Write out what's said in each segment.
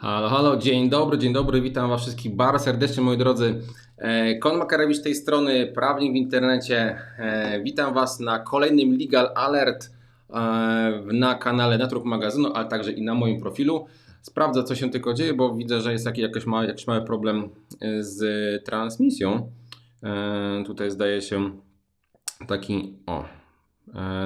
Halo, halo, dzień dobry, dzień dobry, witam Was wszystkich bardzo serdecznie, moi drodzy. E, Kon Makarewicz z tej strony, prawnik w internecie. E, Witam Was na kolejnym Legal Alert e, na kanale Network Magazynu, ale także i na moim profilu. Sprawdzę, co się tylko dzieje, bo widzę, że jest jakiś, jakiś, mały, jakiś mały problem z transmisją. Tutaj zdaje się taki, o,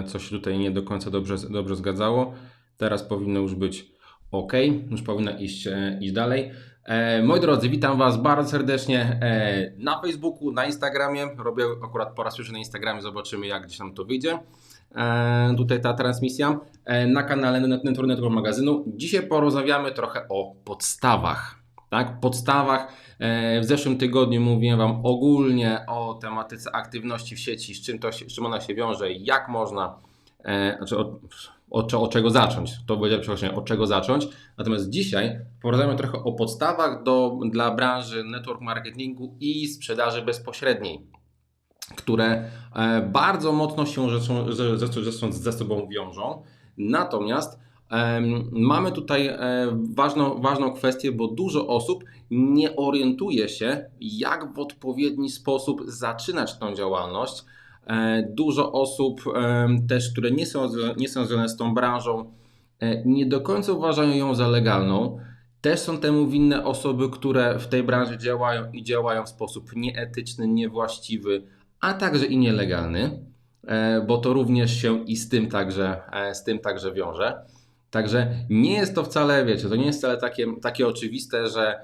coś tutaj nie do końca dobrze, dobrze zgadzało. Teraz powinno już być ok, już powinna iść, e, iść dalej. E, moi drodzy, witam Was bardzo serdecznie e, na Facebooku, na Instagramie. Robię akurat po raz pierwszy na Instagramie, zobaczymy jak gdzieś nam to wyjdzie. E, tutaj ta transmisja e, na kanale Network Network Magazynu. Dzisiaj porozmawiamy trochę o podstawach. Tak, podstawach. E, W zeszłym tygodniu mówiłem Wam ogólnie o tematyce aktywności w sieci, z czym, to z czym ona się wiąże, jak można, e, znaczy od, od, od czego zacząć. To będzie przepraszam, od czego zacząć. Natomiast dzisiaj porozmawiamy trochę o podstawach do, dla branży network marketingu i sprzedaży bezpośredniej, które e, bardzo mocno się rzeczą, ze, ze, ze, sobą wiążą. Natomiast mamy tutaj e, ważną, ważną kwestię, bo dużo osób nie orientuje się, jak w odpowiedni sposób zaczynać tą działalność. E, Dużo osób e, też, które nie są, nie są związane z tą branżą, e, nie do końca uważają ją za legalną. Też są temu winne osoby, które w tej branży działają i działają w sposób nieetyczny, niewłaściwy, a także i nielegalny, bo to również się i z tym także, z tym także wiąże. Także nie jest to wcale, wiecie, to nie jest wcale takie, takie oczywiste, że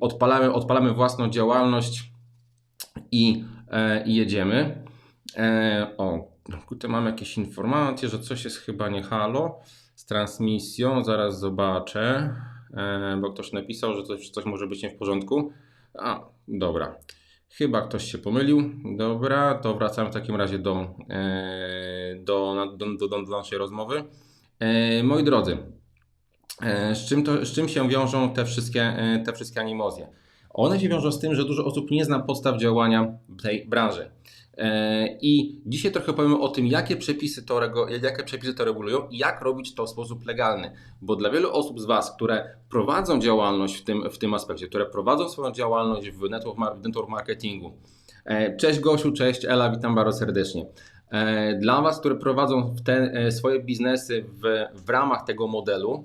odpalamy, odpalamy własną działalność i, i jedziemy. E, o, tutaj mam jakieś informacje, że coś jest chyba nie halo z transmisją. Zaraz zobaczę, e, bo ktoś napisał, że coś, coś może być nie w porządku. A, dobra. Chyba ktoś się pomylił. Dobra, to wracamy w takim razie do, e, do, do, do, do, naszej rozmowy. E, moi drodzy, e, z czym, to, z czym się wiążą te wszystkie, e, te wszystkie animozje? One się wiążą z tym, że dużo osób nie zna podstaw działania tej branży. E, I dzisiaj trochę powiemy o tym, jakie przepisy, to, jakie przepisy to regulują i jak robić to w sposób legalny. Bo dla wielu osób z Was, które prowadzą działalność w tym, w tym aspekcie, które prowadzą swoją działalność w network, w network marketingu. E, Cześć Gosiu, cześć Ela, witam bardzo serdecznie. E, Dla Was, które prowadzą te, swoje biznesy w, w ramach tego modelu,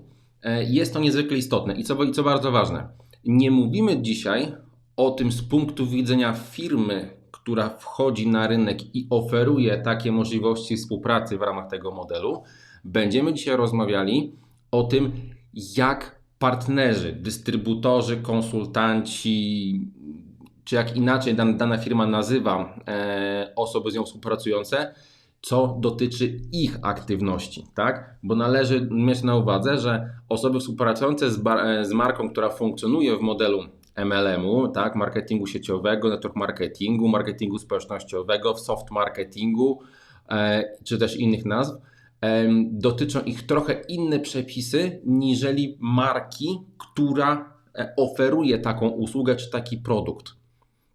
jest to niezwykle istotne. I co, I co bardzo ważne, nie mówimy dzisiaj o tym z punktu widzenia firmy, która wchodzi na rynek i oferuje takie możliwości współpracy w ramach tego modelu. Będziemy dzisiaj rozmawiali o tym, jak partnerzy, dystrybutorzy, konsultanci, czy jak inaczej dan- dana firma nazywa e, osoby z nią współpracujące, co dotyczy ich aktywności, tak? Bo należy mieć na uwadze, że osoby współpracujące z, e, z marką, która funkcjonuje w modelu MLM-u, tak? Marketingu sieciowego, network marketingu, marketingu społecznościowego, w soft marketingu, e, czy też innych nazw, em, dotyczą ich trochę inne przepisy niżeli marki, która e, oferuje taką usługę czy taki produkt.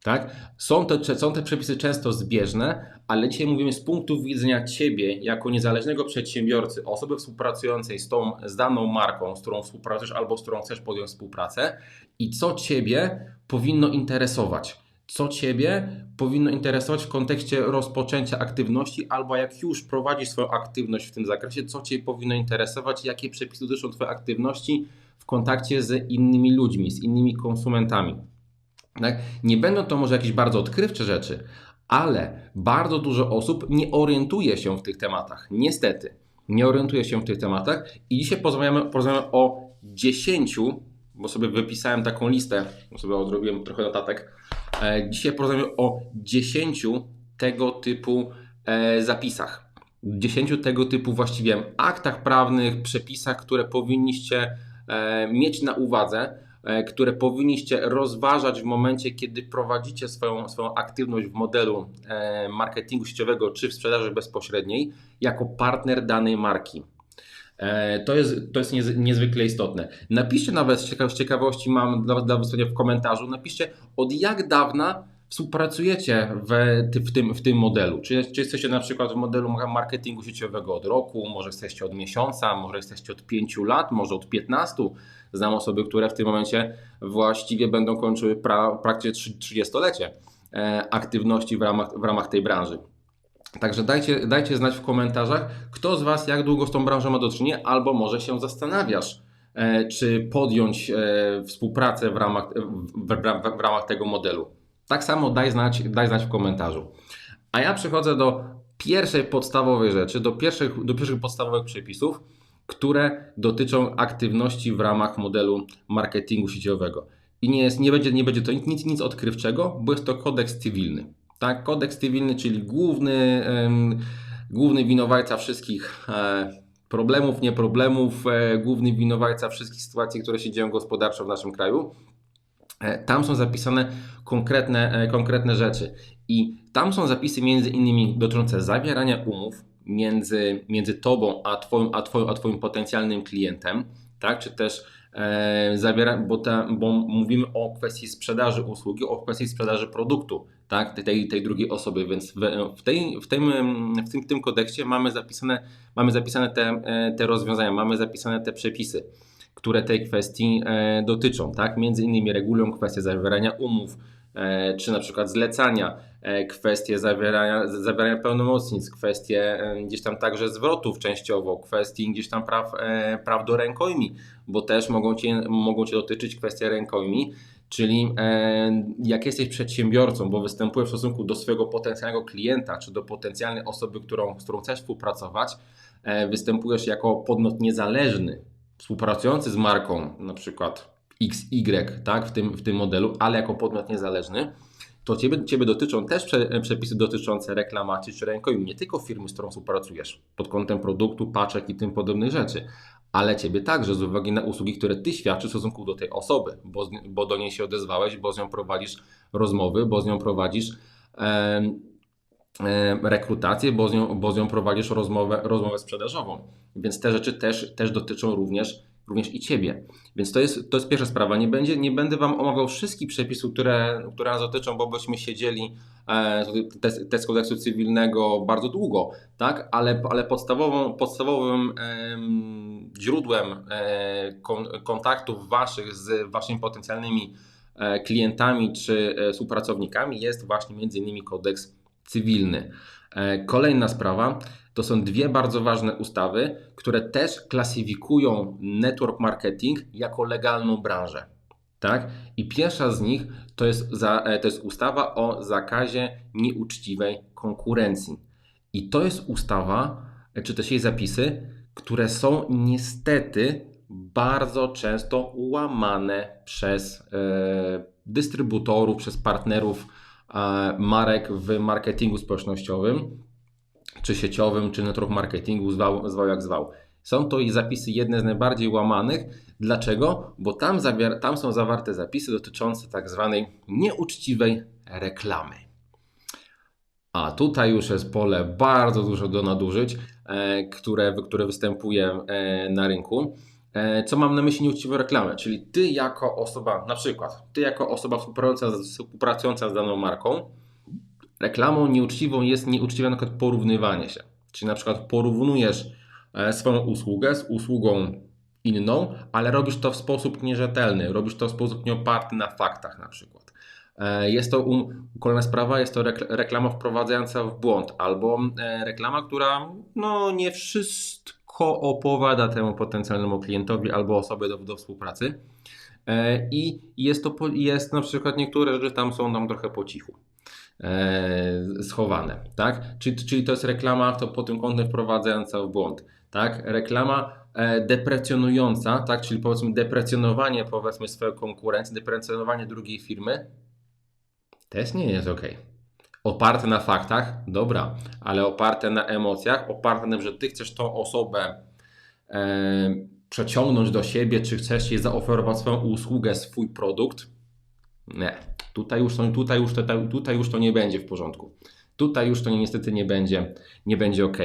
Tak? Są, te, są te przepisy często zbieżne, ale dzisiaj mówimy z punktu widzenia Ciebie, jako niezależnego przedsiębiorcy, osoby współpracującej z tą z daną marką, z którą współpracujesz albo z którą chcesz podjąć współpracę i co Ciebie powinno interesować. Co Ciebie powinno interesować w kontekście rozpoczęcia aktywności, albo jak już prowadzisz swoją aktywność w tym zakresie, co Cię powinno interesować, jakie przepisy dotyczą Twojej aktywności w kontakcie z innymi ludźmi, z innymi konsumentami. Tak? Nie będą to może jakieś bardzo odkrywcze rzeczy, ale bardzo dużo osób nie orientuje się w tych tematach. Niestety, nie orientuje się w tych tematach i dzisiaj porozmawiamy, porozmawiamy o 10, bo sobie wypisałem taką listę, bo sobie odrobiłem trochę notatek. E, Dzisiaj porozmawiamy o 10 tego typu e, zapisach. 10 tego typu właściwie aktach prawnych, przepisach, które powinniście e, mieć na uwadze, które powinniście rozważać w momencie, kiedy prowadzicie swoją, swoją aktywność w modelu e, marketingu sieciowego czy w sprzedaży bezpośredniej jako partner danej marki. E, To jest, to jest niez- niezwykle istotne. Napiszcie nawet z cieka- z ciekawości, mam dla, dla wysłania w komentarzu, napiszcie od jak dawna współpracujecie w, w, tym, w tym modelu. Czy, czy jesteście na przykład w modelu marketingu sieciowego od roku, może jesteście od miesiąca, może jesteście od 5 lat, może od 15. Znam osoby, które w tym momencie właściwie będą kończyły pra, praktycznie 30-lecie e, aktywności w ramach, w ramach tej branży. Także dajcie, dajcie znać w komentarzach, kto z Was jak długo z tą branżą ma do czynienia, albo może się zastanawiasz, e, czy podjąć e, współpracę w ramach, w, ramach tego modelu. Tak samo daj znać, daj znać w komentarzu. A ja przechodzę do pierwszej podstawowej rzeczy, do pierwszych, do pierwszych podstawowych przepisów, które dotyczą aktywności w ramach modelu marketingu sieciowego. I nie, jest, nie, będzie, nie będzie to nic, nic odkrywczego, bo jest to kodeks cywilny. Tak, kodeks cywilny, czyli główny, główny winowajca wszystkich e, problemów, nie problemów, e, główny winowajca wszystkich sytuacji, które się dzieją gospodarczo w naszym kraju. E, tam są zapisane konkretne, konkretne rzeczy. I tam są zapisy między innymi dotyczące zawierania umów między, między tobą a twoim, a, twoim, a twoim potencjalnym klientem, tak? Czy też e, zawiera, bo, ta, bo mówimy o kwestii sprzedaży usługi, o kwestii sprzedaży produktu, tak? Tej, tej drugiej osoby, więc w, w, tej, w, tym, w, tym, w tym kodeksie mamy zapisane, mamy zapisane te, e, te rozwiązania, mamy zapisane te przepisy które tej kwestii e, dotyczą. Tak? Między innymi regulują kwestie zawierania umów, czy na przykład zlecania, e, kwestie zawierania, zawierania pełnomocnic, kwestie gdzieś tam także zwrotów częściowo, kwestii gdzieś tam praw, praw do rękojmi, bo też mogą Cię, mogą cię dotyczyć kwestie rękojmi, czyli jak jesteś przedsiębiorcą, bo występujesz w stosunku do swojego potencjalnego klienta, czy do potencjalnej osoby, którą, z którą chcesz współpracować, występujesz jako podmiot niezależny, współpracujący z marką, na przykład XY, tak, w tym, w tym modelu, ale jako podmiot niezależny, to ciebie, ciebie dotyczą też prze, przepisy dotyczące reklamacji czy rękojmi, nie tylko firmy, z którą współpracujesz, pod kątem produktu, paczek i tym podobnych rzeczy, ale ciebie także z uwagi na usługi, które ty świadczysz w stosunku do tej osoby, bo, bo do niej się odezwałeś, bo z nią prowadzisz rozmowy, bo z nią prowadzisz e, e, rekrutację, bo z, nią, bo z nią prowadzisz rozmowę, rozmowę sprzedażową. Więc te rzeczy też, też dotyczą również, również i Ciebie. Więc to jest, to jest pierwsza sprawa. Nie, będzie, nie będę Wam omawiał wszystkich przepisów, które, które nas dotyczą, bo byśmy siedzieli e, test kodeksu cywilnego bardzo długo, tak? ale, ale podstawową, podstawowym e, źródłem e, kon, kontaktów Waszych z Waszymi potencjalnymi e, klientami czy e, współpracownikami jest właśnie między innymi kodeks cywilny. E, kolejna sprawa to są dwie bardzo ważne ustawy, które też klasyfikują network marketing jako legalną branżę. Tak? I pierwsza z nich to jest, za, e, to jest ustawa o zakazie nieuczciwej konkurencji. I to jest ustawa, e, czy też jej zapisy, które są niestety bardzo często łamane przez e, dystrybutorów, przez partnerów e, marek w marketingu społecznościowym czy sieciowym, czy network marketingu, zwał, zwał jak zwał. Są to i zapisy jedne z najbardziej łamanych. Dlaczego? Bo tam, zawier- tam są zawarte zapisy dotyczące tak zwanej nieuczciwej reklamy. A tutaj już jest pole bardzo dużo do nadużyć, e, które, które występuje e, na rynku. E, co mam na myśli nieuczciwą reklamę? Czyli ty jako osoba, na przykład, ty jako osoba współpracująca, współpracująca z daną marką, Reklamą nieuczciwą jest nieuczciwe na przykład porównywanie się. Czyli na przykład porównujesz e, swoją usługę z usługą inną, ale robisz to w sposób nierzetelny, robisz to w sposób nieoparty na faktach na przykład. E, jest to um, kolejna sprawa, jest to reklama wprowadzająca w błąd, albo e, reklama, która no, nie wszystko opowiada temu potencjalnemu klientowi albo osobie do, do współpracy. I jest to jest na przykład niektóre rzeczy tam są nam trochę po cichu. E, schowane, tak? Czyli, czyli to jest reklama to pod tym kątem wprowadzająca w błąd, tak? Reklama e, deprecjonująca, tak? Czyli powiedzmy deprecjonowanie powiedzmy swojej konkurencji, deprecjonowanie drugiej firmy, też nie jest ok. Oparte na faktach, dobra, ale oparte na emocjach, oparte na tym, że ty chcesz tą osobę e, przeciągnąć do siebie, czy chcesz jej zaoferować swoją usługę, swój produkt, nie Tutaj już, to, tutaj, już to, tutaj już to nie będzie w porządku. Tutaj już to niestety nie będzie, nie będzie ok.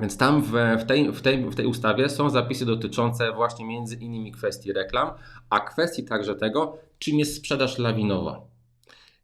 Więc tam w, w, tej, w, tej, w tej ustawie są zapisy dotyczące właśnie między innymi kwestii reklam, a kwestii także tego, czym jest sprzedaż lawinowa.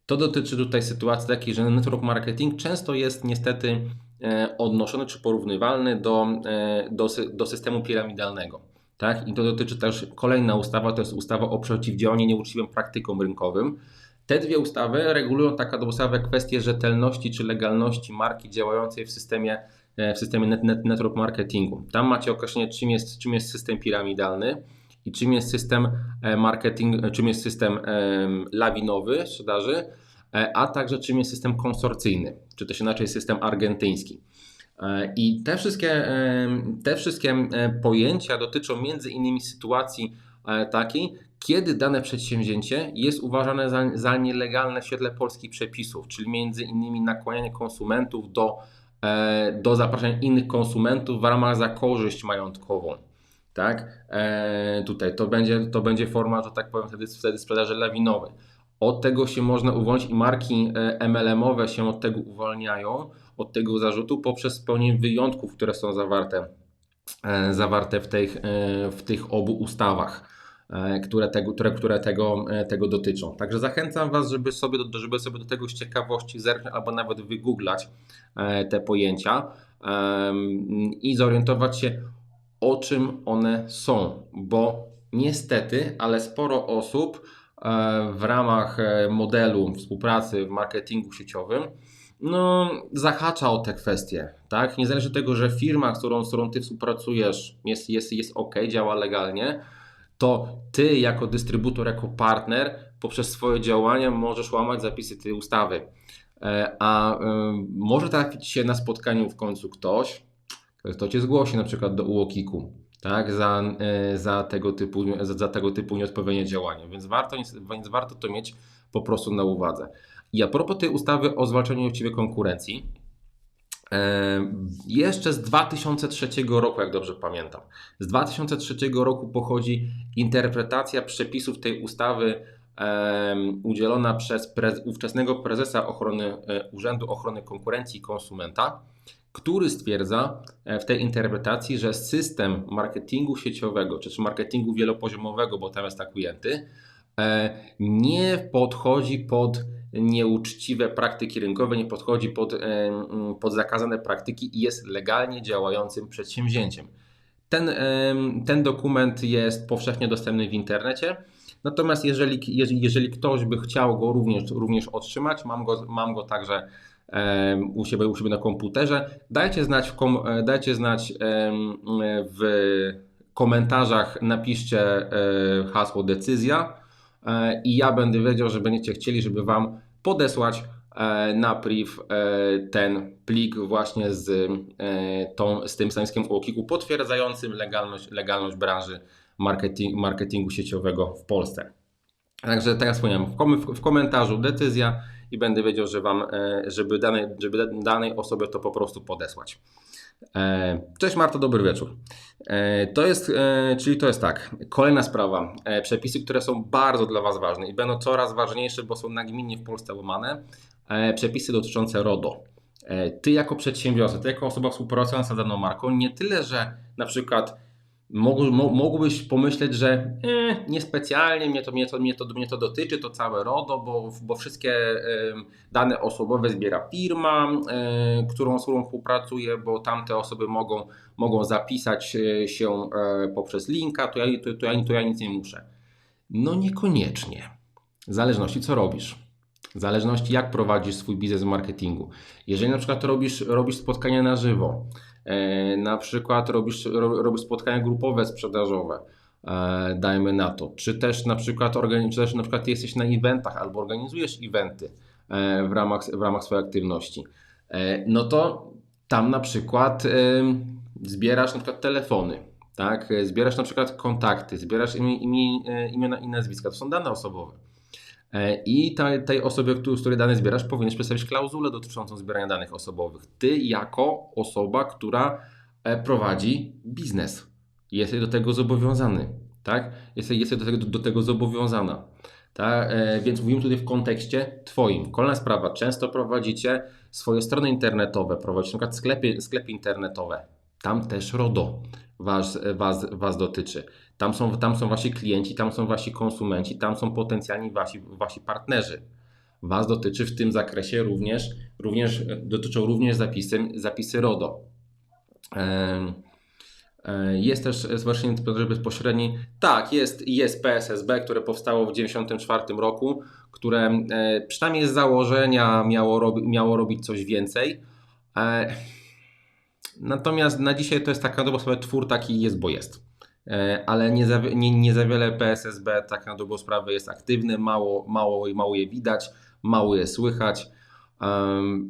To dotyczy tutaj sytuacji takiej, że network marketing często jest niestety e, odnoszony czy porównywalny do, e, do, do systemu piramidalnego. Tak? I to dotyczy też kolejna ustawa, to jest ustawa o przeciwdziałaniu nieuczciwym praktykom rynkowym. Te dwie ustawy regulują taka ustawę kwestię rzetelności czy legalności marki działającej w systemie, e, w systemie net, net, network marketingu. Tam macie określenie, czym jest, czym jest system piramidalny i czym jest system e, marketing, czym jest system lawinowy sprzedaży, e, a także czym jest system konsorcyjny, czy też inaczej system argentyński. I te wszystkie, te wszystkie pojęcia dotyczą między innymi sytuacji takiej, kiedy dane przedsięwzięcie jest uważane za, za nielegalne w świetle polskich przepisów, czyli między innymi nakłanianie konsumentów do, e, do zapraszania innych konsumentów w ramach za korzyść majątkową. Tak? E, tutaj to będzie, to będzie forma, że tak powiem, wtedy, wtedy sprzedaży lawinowej. Od tego się można uwolnić i marki e, MLM-owe się od tego uwalniają, od tego zarzutu poprzez spełnienie wyjątków, które są zawarte, e, zawarte w, tych, w tych obu ustawach. E, które tego, które, które tego, e, tego dotyczą. Także zachęcam Was, żeby sobie, do, żeby sobie do tego z ciekawości zerknąć albo nawet wygooglać e, te pojęcia i zorientować się, o czym one są, bo niestety, ale sporo osób w ramach modelu współpracy w marketingu sieciowym no, zahacza o te kwestie. Tak? Niezależnie od tego, że firma, z którą, z którą ty współpracujesz, jest, jest, jest ok, działa legalnie, to ty jako dystrybutor, jako partner poprzez swoje działania możesz łamać zapisy tej ustawy. E, a e, może trafić się na spotkaniu w końcu ktoś, kto cię zgłosi na przykład do UOKiK-u, tak, za, e, za, tego typu, za, za tego typu nieodpowiednie działania, więc warto, więc warto to mieć po prostu na uwadze. I a propos tej ustawy o zwalczaniu nieuczciwej konkurencji, jeszcze z 2003 roku, jak dobrze pamiętam. Z 2003 roku pochodzi interpretacja przepisów tej ustawy udzielona przez prez, ówczesnego prezesa ochrony, e, Urzędu Ochrony Konkurencji i Konsumenta, który stwierdza e, w tej interpretacji, że system marketingu sieciowego, czy marketingu wielopoziomowego, bo tam jest tak ujęty, e, nie podchodzi pod nieuczciwe praktyki rynkowe, nie podchodzi pod, pod zakazane praktyki i jest legalnie działającym przedsięwzięciem. Ten, ten dokument jest powszechnie dostępny w internecie. Natomiast jeżeli, jeżeli ktoś by chciał go również, również otrzymać, mam go, mam go także u siebie, u siebie na komputerze. Dajcie znać w, kom, dajcie znać w komentarzach, napiszcie e, hasło decyzja e, i ja będę wiedział, że będziecie chcieli, żeby Wam podesłać e, na priv e, ten plik właśnie z, e, tą, z tym stanowiskiem UOKiK-u potwierdzającym legalność, legalność branży marketing, marketingu sieciowego w Polsce. Także tak jak wspomniałem, w, komentarzu decyzja i będę wiedział, że wam, żeby, danej, żeby danej osobie to po prostu podesłać. E, cześć Marta, dobry wieczór. E, to jest, e, czyli to jest tak, kolejna sprawa. Przepisy, które są bardzo dla Was ważne i będą coraz ważniejsze, bo są nagminnie w Polsce łamane. Przepisy dotyczące RODO. Ty jako przedsiębiorca, ty jako osoba współpracująca z daną marką, nie tyle, że na przykład mógłbyś pomyśleć, że e, niespecjalnie mnie to, mnie, to, mnie, to, mnie to dotyczy, to całe RODO, bo, bo wszystkie dane osobowe zbiera firma, e, którą, z którą współpracuję, bo tamte osoby mogą, mogą zapisać e, się poprzez linka, to ja, to, to, ja, to ja nic nie muszę. No niekoniecznie. W zależności co robisz. W zależności jak prowadzisz swój biznes w marketingu. Jeżeli na przykład robisz, robisz spotkania na żywo, E, na przykład robisz, robisz spotkania grupowe sprzedażowe, e, dajmy na to, czy też na przykład, czy też na przykład jesteś na eventach albo organizujesz eventy e, w ramach, w ramach swojej aktywności, no to tam na przykład zbierasz na przykład telefony, tak? Zbierasz na przykład kontakty, zbierasz imiona i nazwiska, to są dane osobowe. E, I tej, osobie, z której dane zbierasz, powinieneś przedstawić klauzulę dotyczącą zbierania danych osobowych. Ty, jako osoba, która e, prowadzi biznes, jesteś do tego zobowiązany. Tak? Jesteś, jesteś do, tego, do tego zobowiązana. Tak? Więc mówimy tutaj w kontekście Twoim. Kolejna sprawa. Często prowadzicie swoje strony internetowe, prowadzicie na przykład sklepy, sklepy internetowe. Tam też RODO was, was, was dotyczy. Tam są, tam są wasi klienci, tam są wasi konsumenci, tam są potencjalni wasi, wasi partnerzy. Was dotyczy w tym zakresie również, również dotyczą również zapisy, zapisy RODO. Jest też zgłoszenie sprzedaży bezpośredniej. Tak, jest, jest PSSB, które powstało w 1994 roku, które przynajmniej z założenia miało, miało robić coś więcej. Natomiast na dzisiaj to jest taka dobrą sprawę twór taki jest, bo jest. E, ale nie za, nie, nie za wiele PSSB tak na dobrą sprawę jest aktywny, mało, mało, mało je widać, mało je słychać.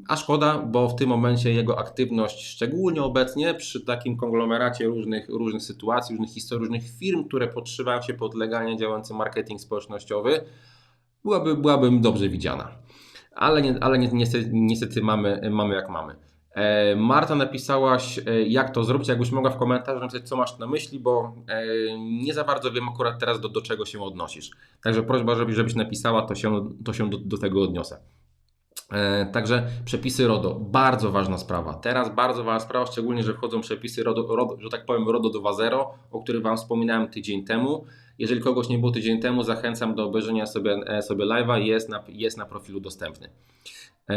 A szkoda, bo w tym momencie jego aktywność, szczególnie obecnie przy takim konglomeracie różnych, różnych sytuacji, różnych historii, różnych firm, które podszywają się pod legalnie działający marketing społecznościowy, byłaby, byłaby dobrze widziana. Ale, nie, ale niestety, niestety mamy, mamy jak mamy. E, Marta napisałaś, e, jak to zrobić, jakbyś mogła w komentarzu napisać, co masz na myśli, bo e, nie za bardzo wiem akurat teraz do, do czego się odnosisz. Także prośba, żebyś, napisała, to się, to się do, do tego odniosę. Także przepisy RODO, bardzo ważna sprawa. Teraz bardzo ważna sprawa, szczególnie, że wchodzą przepisy RODO, RODO że tak powiem RODO 2.0, o których Wam wspominałem tydzień temu. Jeżeli kogoś nie było tydzień temu, zachęcam do obejrzenia sobie, sobie live'a, jest na, jest na profilu dostępny. E,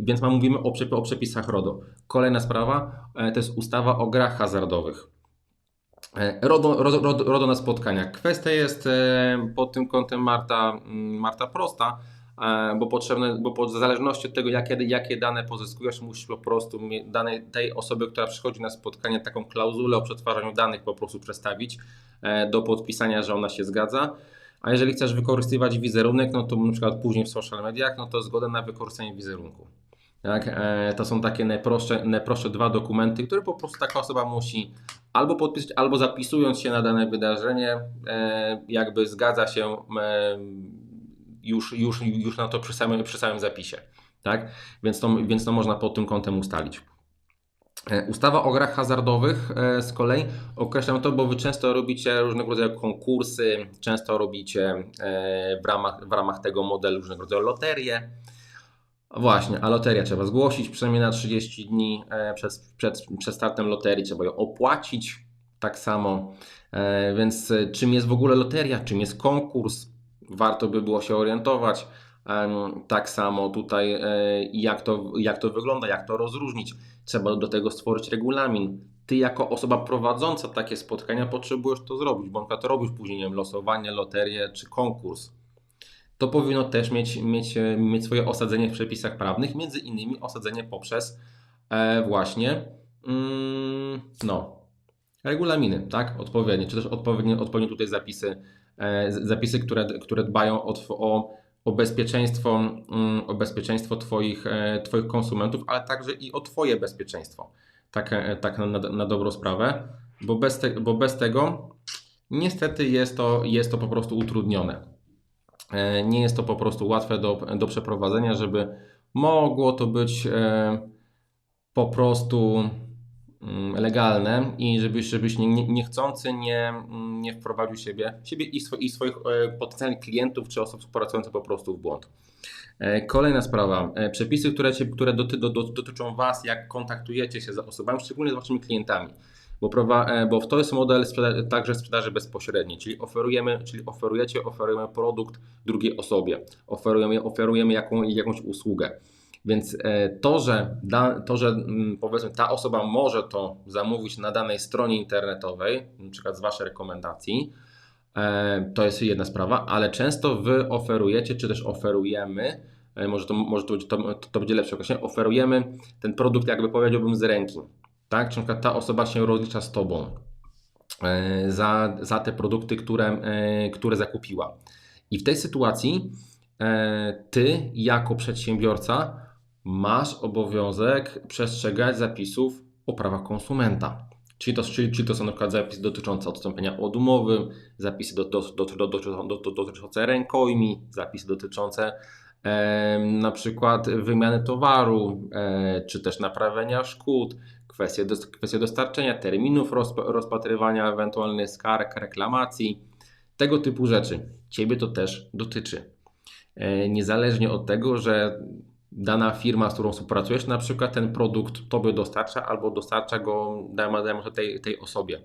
więc ma, mówimy o, o przepisach RODO. Kolejna sprawa e, to jest ustawa o grach hazardowych. E, RODO, RODO, RODO, na spotkaniach. Kwestia jest pod tym kątem Marta, mm, Marta prosta, bo potrzebne, bo w zależności od tego, jakie, jakie dane pozyskujesz, musisz po prostu dane tej osoby, która przychodzi na spotkanie, taką klauzulę o przetwarzaniu danych po prostu przestawić do podpisania, że ona się zgadza. A jeżeli chcesz wykorzystywać wizerunek, no to na przykład później w social mediach, no to zgodę na wykorzystanie wizerunku. Tak? E, to są takie najprostsze, najprostsze dwa dokumenty, które po prostu taka osoba musi albo podpisać, albo zapisując się na dane wydarzenie, e, jakby zgadza się e, już, już, już na to przy samym, przy samym zapisie. Tak? Więc, to, więc to można pod tym kątem ustalić. E, ustawa o grach hazardowych e, z kolei określa to, bo wy często robicie różnego rodzaju konkursy, często robicie e, w ramach, w ramach tego modelu różnego rodzaju loterie. Właśnie, a loteria trzeba zgłosić przynajmniej na 30 dni przed, przed, przed startem loterii, trzeba ją opłacić tak samo. Więc czym jest w ogóle loteria, czym jest konkurs, warto by było się orientować. Tak samo tutaj jak to, jak to wygląda, jak to rozróżnić. Trzeba do tego stworzyć regulamin. Ty jako osoba prowadząca takie spotkania potrzebujesz to zrobić, bo na to robisz później nie wiem, losowanie, loterię czy konkurs. To powinno też mieć, mieć, mieć swoje osadzenie w przepisach prawnych, między innymi osadzenie poprzez e, właśnie mm, no, regulaminy, tak, odpowiednie, czy też odpowiednie, odpowiednie tutaj zapisy, e, zapisy które, które dbają o, o o bezpieczeństwo, mm, o bezpieczeństwo twoich, e, twoich konsumentów, ale także i o Twoje bezpieczeństwo. Tak, e, tak na, na dobrą sprawę, bo bez, te, bo bez tego niestety jest to, jest to po prostu utrudnione. E, nie jest to po prostu łatwe do, do przeprowadzenia, żeby mogło to być po prostu legalne i żebyś, żebyś nie, niechcący nie, mm, nie wprowadził siebie, siebie i, swo, i swoich e, potencjalnych klientów czy osób współpracujących po prostu w błąd. E, kolejna sprawa. E, przepisy, które, cię, które doty, do, do, dotyczą Was, jak kontaktujecie się z osobami, szczególnie z Waszymi klientami. Bo, prawa, bo to jest model sprzeda także sprzedaży bezpośredniej, czyli oferujemy, czyli oferujecie, oferujemy produkt drugiej osobie, oferujemy, oferujemy jaką, jakąś usługę. Więc e, to, że, da, to, że mm, powiedzmy ta osoba może to zamówić na danej stronie internetowej, na przykład z Waszej rekomendacji, e, to jest jedna sprawa, ale często Wy oferujecie, czy też oferujemy, e, może to, może to, to, to będzie lepsze określenie, oferujemy ten produkt, jakby powiedziałbym, z ręki. Tak? Czy na przykład ta osoba się rozlicza z Tobą za, za te produkty, które, które zakupiła. I w tej sytuacji Ty, jako przedsiębiorca, masz obowiązek przestrzegać zapisów o prawach konsumenta. Czyli to, czyli, czyli to są na przykład zapisy dotyczące odstąpienia od umowy, zapisy do, do, do, do, dotyczące rękojmi, zapisy dotyczące e, na przykład wymiany towaru, e, czy też naprawienia szkód, kwestie, do, kwestie dostarczenia, terminów rozp, rozpatrywania ewentualnych skarg, reklamacji, tego typu rzeczy. Ciebie to też dotyczy. E, niezależnie od tego, że dana firma, z którą współpracujesz, na przykład ten produkt tobie dostarcza albo dostarcza go dajmy to tej, tej osobie.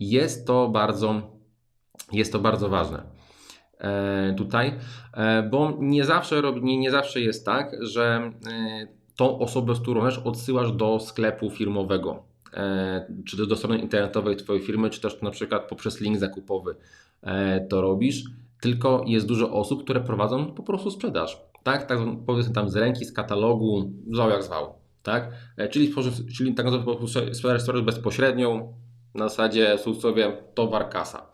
Jest to bardzo, jest to bardzo ważne. tutaj, bo nie zawsze, nie, nie zawsze jest tak, że tą osobę, z którą też odsyłasz do sklepu firmowego, czy do strony internetowej Twojej firmy, czy też na przykład poprzez link zakupowy to robisz, tylko jest dużo osób, które prowadzą po prostu sprzedaż. Tak, tak powiedzmy tam z ręki, z katalogu, zwał jak zwał. Tak? Czyli, czyli tak naprawdę sprzedaż bezpośrednią, na zasadzie cudzysłowie towar kasa.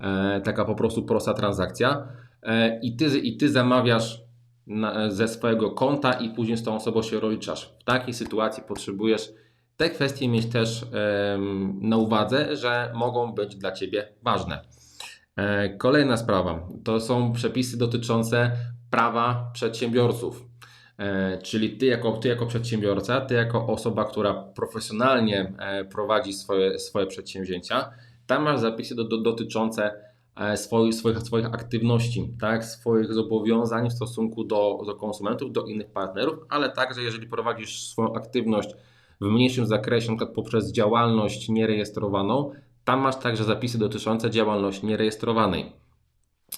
E, taka po prostu prosta transakcja. E, I ty, i ty zamawiasz na, ze swojego konta i później z tą osobą się rozliczasz. W takiej sytuacji potrzebujesz te kwestie mieć też e, na uwadze, że mogą być dla ciebie ważne. E, kolejna sprawa to są przepisy dotyczące prawa przedsiębiorców. E, czyli ty jako, ty jako przedsiębiorca, ty jako osoba, która profesjonalnie e, prowadzi swoje, swoje przedsięwzięcia, tam masz zapisy do, do, dotyczące swoich, swoich, swoich aktywności, tak? swoich zobowiązań w stosunku do, do konsumentów, do innych partnerów, ale także jeżeli prowadzisz swoją aktywność w mniejszym zakresie, np. poprzez działalność nierejestrowaną, tam masz także zapisy dotyczące działalności nierejestrowanej,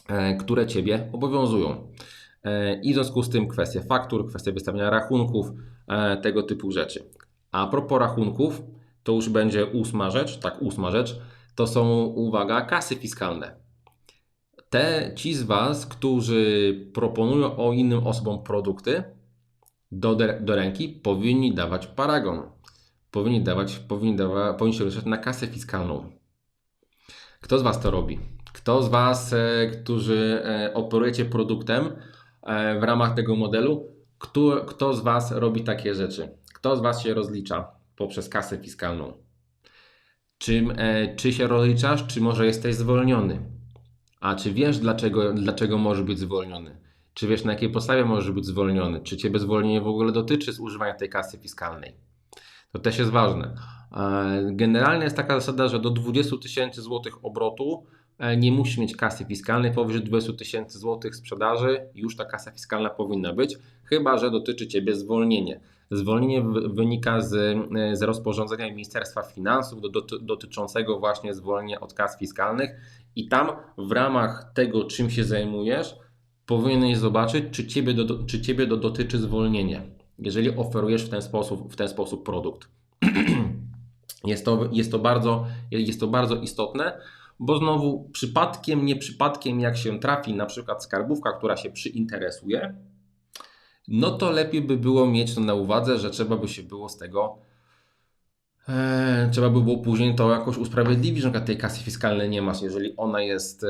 e, które Ciebie obowiązują. E, I w związku z tym kwestie faktur, kwestie wystawiania rachunków, e, tego typu rzeczy. A propos rachunków, to już będzie ósma rzecz, tak, ósma rzecz, to są, uwaga, kasy fiskalne. Te ci z Was, którzy proponują o innym osobom produkty do, do ręki, powinni dawać paragon. Powinni dawać, powinni, dawa, powinni się ruszać na kasę fiskalną. Kto z Was to robi? Kto z Was, e, którzy e, operujecie produktem w ramach tego modelu, kto, kto z Was robi takie rzeczy? Kto z Was się rozlicza poprzez kasę fiskalną? Czy, czy się rozliczasz, czy może jesteś zwolniony? A czy wiesz, dlaczego, dlaczego możesz być zwolniony? Czy wiesz, na jakiej podstawie możesz być zwolniony? Czy Ciebie zwolnienie w ogóle dotyczy z używania tej kasy fiskalnej? To też jest ważne. E, generalnie jest taka zasada, że do 20 tysięcy złotych obrotu e, nie musi mieć kasy fiskalnej. Powyżej 20 tysięcy złotych sprzedaży już ta kasa fiskalna powinna być, chyba że dotyczy Ciebie zwolnienie. Zwolnienie wynika z, e, z rozporządzenia Ministerstwa Finansów do, dotyczącego właśnie zwolnienia od kas fiskalnych i tam w ramach tego, czym się zajmujesz, powinieneś zobaczyć, czy Ciebie, do, czy ciebie do, dotyczy zwolnienie, jeżeli oferujesz w ten sposób, w ten sposób produkt. Jest to, jest to, bardzo, jest to bardzo istotne, bo znowu przypadkiem, nie przypadkiem, jak się trafi na przykład skarbówka, która się przyinteresuje, no to lepiej by było mieć to na uwadze, że trzeba by się było z tego e, trzeba by było później to jakoś usprawiedliwić, że tej kasy fiskalnej nie masz, jeżeli ona jest e,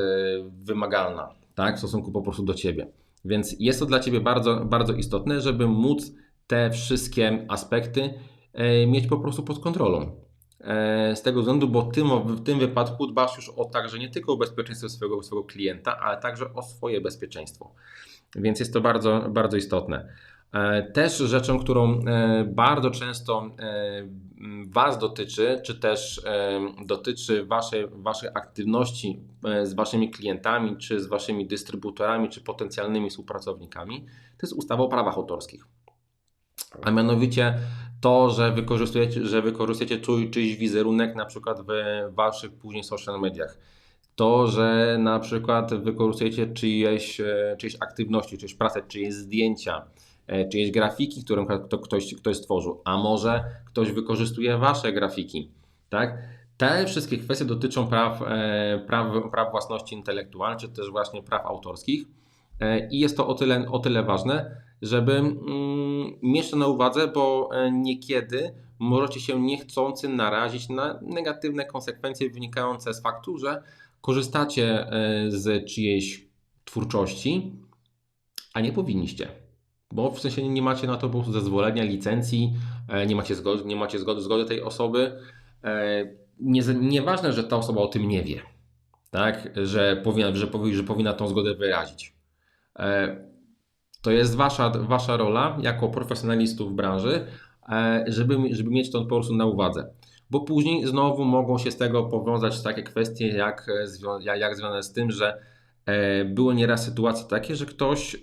wymagalna, tak, w stosunku po prostu do ciebie. Więc jest to dla ciebie bardzo, bardzo istotne, żeby móc te wszystkie aspekty e, mieć po prostu pod kontrolą. E, z tego względu, bo w tym wypadku dbasz już o także nie tylko o bezpieczeństwo swojego, swojego klienta, ale także o swoje bezpieczeństwo. Więc jest to bardzo, bardzo istotne. E, też rzeczą, którą e, bardzo często Was dotyczy, czy też dotyczy waszej, waszej aktywności z Waszymi klientami, czy z Waszymi dystrybutorami, czy potencjalnymi współpracownikami, to jest ustawa o prawach autorskich. A mianowicie to, że wykorzystujecie, że wykorzystujecie czyjś wizerunek na przykład w waszych później social mediach. To, że na przykład wykorzystujecie czyjeś, e, czyjeś aktywności, czyjeś pracę, czyjeś zdjęcia, e, czyjeś grafiki, które ktoś, ktoś stworzył, a może ktoś wykorzystuje wasze grafiki. Tak? Te wszystkie kwestie dotyczą praw, e, praw, praw własności intelektualnej, czy też właśnie praw autorskich. I jest to o tyle, o tyle ważne, żeby mm, mieć to na uwadze, bo e, niekiedy możecie się niechcący narazić na negatywne konsekwencje wynikające z faktu, że korzystacie e, z czyjejś twórczości, a nie powinniście. Bo w sensie nie macie na to po prostu zezwolenia, licencji, e, nie macie zgody, nie macie zgody, zgody tej osoby. Nie, nieważne, że ta osoba o tym nie wie, tak? że, powinna, że, że powinna tą zgodę wyrazić. To jest wasza, wasza rola jako profesjonalistów w branży, e, żeby, żeby mieć to po prostu na uwadze. Bo później znowu mogą się z tego powiązać takie kwestie, jak, jak, jak związane z tym, że e, były nieraz sytuacje takie, że ktoś e,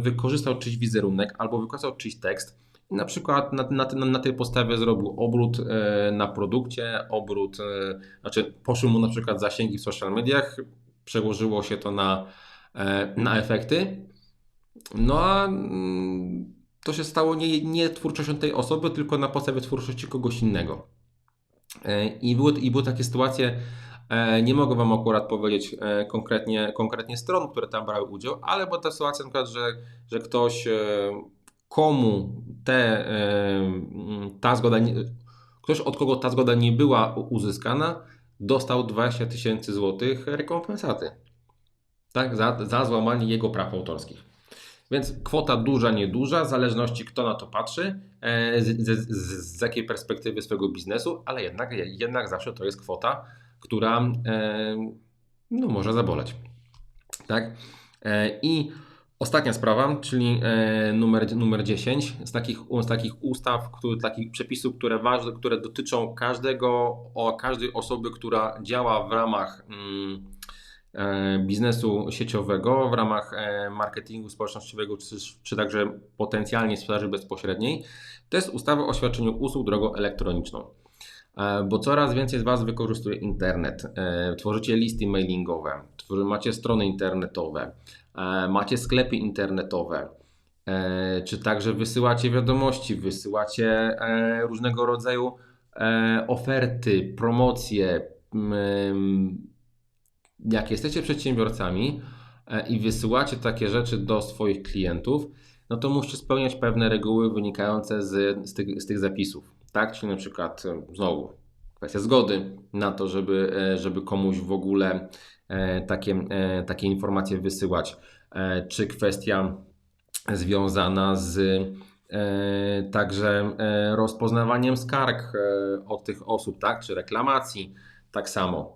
wykorzystał czyjś wizerunek albo wykorzystał czyjś tekst i na przykład na, na, na tej podstawie zrobił obrót na produkcie, obrót, znaczy poszły mu na przykład zasięgi w social mediach, przełożyło się to na e, na efekty. No a mm, to się stało nie, nie twórczością tej osoby, tylko na podstawie twórczości kogoś innego. E, I były, I były takie sytuacje, e, nie mogę Wam akurat powiedzieć e, konkretnie, konkretnie stron, które tam brały udział, ale była ta sytuacja na przykład, że, że ktoś, e, komu te, e, ta zgoda, ktoś od kogo ta zgoda nie była uzyskana, dostał 20 tysięcy złotych rekompensaty. Tak, za, za złamanie jego praw autorskich. Więc kwota duża, nieduża, w zależności kto na to patrzy, e, z, z, z, z jakiej perspektywy swojego biznesu, ale jednak, jednak zawsze to jest kwota, która e, no, może zaboleć. Tak? E, I ostatnia sprawa, czyli numer, numer 10 z takich, z takich ustaw, który, takich przepisów, które, ważne, które dotyczą każdego, o każdej osoby, która działa w ramach. Mm, biznesu sieciowego w ramach e, marketingu społecznościowego, czy, czy także potencjalnie sprzedaży bezpośredniej, to jest ustawa o świadczeniu usług drogą elektroniczną. E, bo coraz więcej z Was wykorzystuje internet. Tworzycie listy mailingowe, macie strony internetowe, macie sklepy internetowe, czy także wysyłacie wiadomości, wysyłacie różnego rodzaju oferty, promocje jak jesteście przedsiębiorcami e, i wysyłacie takie rzeczy do swoich klientów, no to musicie spełniać pewne reguły wynikające z, z, tych, z tych zapisów. Tak? Czyli na przykład e, znowu kwestia zgody na to, żeby, e, żeby komuś w ogóle takie, takie informacje wysyłać, czy kwestia związana z także rozpoznawaniem skarg od tych osób, tak? czy reklamacji, tak samo.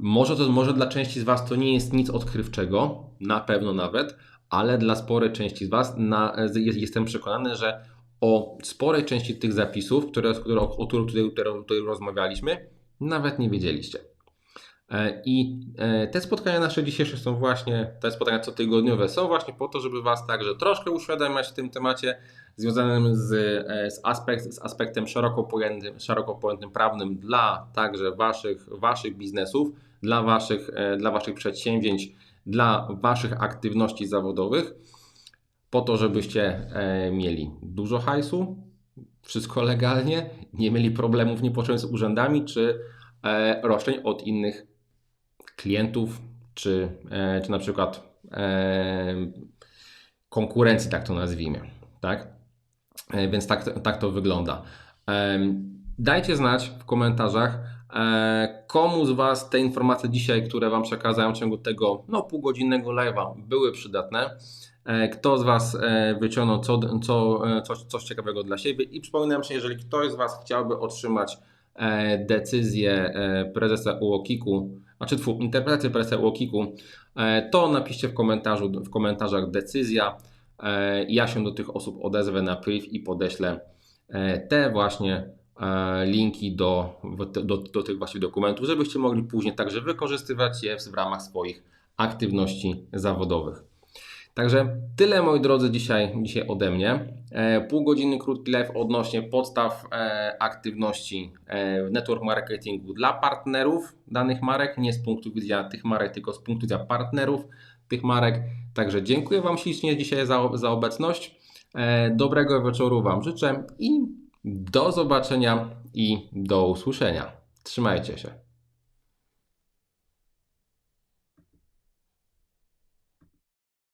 Może, to, może dla części z Was to nie jest nic odkrywczego, na pewno nawet, ale dla sporej części z Was na, jest, jestem przekonany, że o sporej części tych zapisów, które, które, o, których tutaj, tutaj rozmawialiśmy, nawet nie wiedzieliście. E, I e, te spotkania nasze dzisiejsze są właśnie, te spotkania cotygodniowe są właśnie po to, żeby Was także troszkę uświadamiać w tym temacie związanym z, e, z, aspekt, z aspektem szeroko pojętym, szeroko pojętym prawnym dla także Waszych, waszych biznesów, dla waszych, dla waszych przedsięwzięć, dla Waszych aktywności zawodowych, po to, żebyście mieli dużo hajsu, wszystko legalnie, nie mieli problemów niepotrzebnych z urzędami, czy roszczeń od innych klientów, czy, e, czy na przykład e, konkurencji, tak to nazwijmy. Tak? E, więc tak, tak to wygląda. Dajcie znać w komentarzach, komu z Was te informacje dzisiaj, które Wam przekazałem w ciągu tego no, półgodzinnego live'a były przydatne. Kto z Was wyciągnął co, co, coś, coś ciekawego dla siebie i przypominam się, jeżeli ktoś z Was chciałby otrzymać decyzję prezesa UOKiK-u znaczy tfu, interpretację prezesa UOKiK-u, e, to napiszcie w, komentarzu, w komentarzach decyzja. E, ja się do tych osób odezwę na priv i podeślę e, te właśnie linki do, do, do tych właśnie dokumentów, żebyście mogli później także wykorzystywać je w ramach swoich aktywności zawodowych. Także tyle moi drodzy dzisiaj, dzisiaj ode mnie. E, pół godziny krótki live odnośnie podstaw e, aktywności e, w network marketingu dla partnerów danych marek, nie z punktu widzenia tych marek, tylko z punktu widzenia partnerów tych marek. Także dziękuję Wam ślicznie dzisiaj za, za obecność. Dobrego wieczoru Wam życzę i do zobaczenia i do usłyszenia. Trzymajcie się.